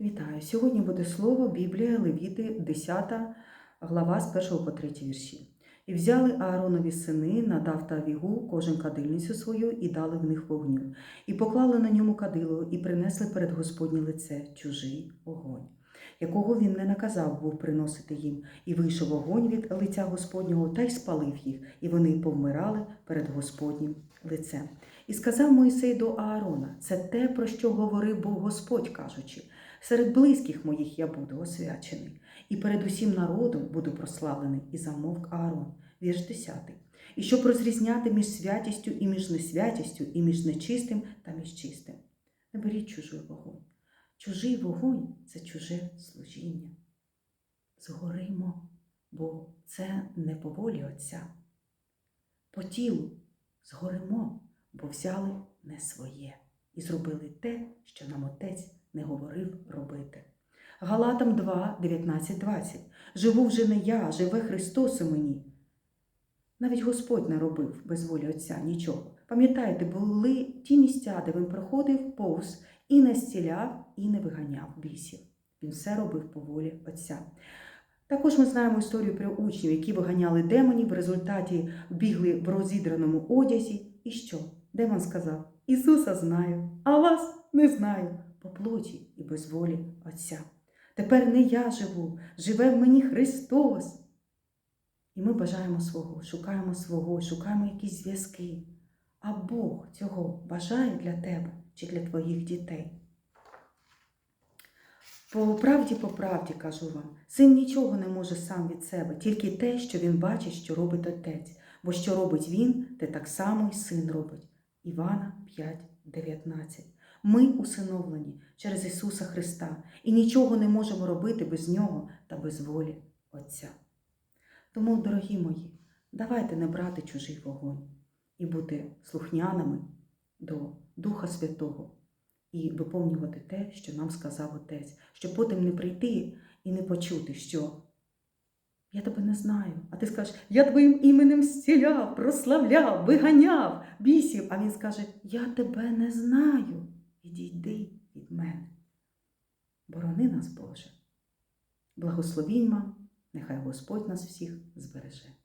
Вітаю! Сьогодні буде слово Біблія Левіти, 10 глава з 1 по 3 вірші. І взяли Ааронові сини, надав та вігу кожен кадильницю свою, і дали в них вогню, і поклали на ньому кадило, і принесли перед Господнє лице чужий огонь, якого він не наказав був приносити їм, і вийшов огонь від лиця Господнього, та й спалив їх, і вони повмирали перед Господнім лицем. І сказав Моїсей до Аарона: це те, про що говорив Бог Господь, кажучи. Серед близьких моїх я буду освячений, і перед усім народом буду прославлений, і замовк Аарон. Вірш 10. І щоб розрізняти між святістю і між несвятістю, і між нечистим та між чистим. Не беріть чужий вогонь. Чужий вогонь це чуже служіння. Згоримо, бо це не по волі Отця. По тілу згоримо, бо взяли не своє і зробили те, що нам Отець не говорив робити. Галатам 2, 19, 20. Живу вже не я, живе Христос у мені. Навіть Господь не робив без волі Отця нічого. Пам'ятаєте, були ті місця, де він проходив повз і не зціляв, і не виганяв бісів. Він все робив по волі Отця. Також ми знаємо історію про учнів, які виганяли демонів, в результаті бігли в розідраному одязі. І що? Демон сказав: Ісуса знаю, а вас не знаю по плоті і без волі Отця. Тепер не я живу, живе в мені Христос. І ми бажаємо свого, шукаємо свого, шукаємо якісь зв'язки. А Бог цього бажає для тебе чи для твоїх дітей. По правді, по правді кажу вам, син нічого не може сам від себе, тільки те, що він бачить, що робить отець, бо що робить він, те так само й син робить. Івана 5, 19. Ми усиновлені через Ісуса Христа і нічого не можемо робити без Нього та без волі Отця. Тому, дорогі мої, давайте не брати чужий вогонь і бути слухняними до Духа Святого і виповнювати те, що нам сказав Отець, щоб потім не прийти і не почути, що я тебе не знаю, а ти скажеш, я твоїм іменем зціляв, прославляв, виганяв бісів, а він скаже, я тебе не знаю. Відійди від мене. Борони нас, Боже. Благословінь вам, нехай Господь нас всіх збереже.